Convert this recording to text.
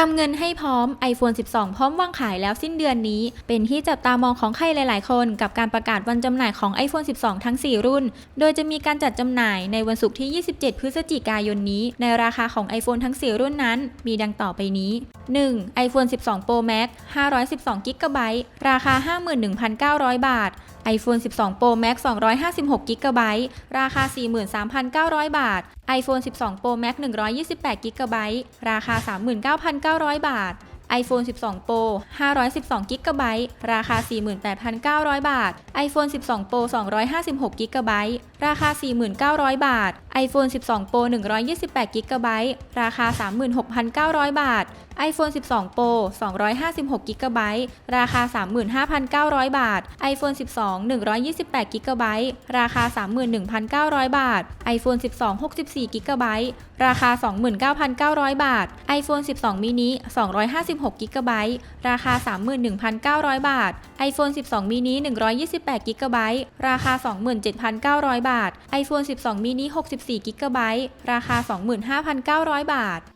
กำเงินให้พร้อม iPhone 12 พร้อมวางขายแล้วสิ้นเดือนนี้ เป็นที่จับตามองของใครหลาย ๆ คน กับการประกาศวันจำหน่ายของ iPhone 12 ทั้ง 4 รุ่น โดยจะมีการจัดจำหน่ายในวันศุกร์ที่ 27 พฤศจิกายนนี้ ในราคาของ iPhone ทั้ง 4 รุ่นนั้น มีดังต่อไปนี้ 1. iPhone 12 Pro Max 512 GB ราคา 51,900 บาท iPhone 12 Pro Max 256 GB ราคา 43,900 บาท iPhone 12 Pro Max 128 GB ราคา 39,900 บาท iPhone 12 Pro 512 GB ราคา 48,900 บาท iPhone 12 Pro 256 GB ราคา 49,000บาท iPhone 12 Pro 128 GB ราคา 36,900 บาท iPhone 12 Pro 256 GB ราคา 35,900 บาท iPhone 12 128 GB ราคา 31,900 บาท iPhone 12 64 GB ราคา 29,900 บาท iPhone 12 mini 256 GB ราคา 31,900 บาท iPhone 12 mini 128 GB ราคา 27,900 บาท iPhone 12 mini 64 GB ราคา 25,900 บาท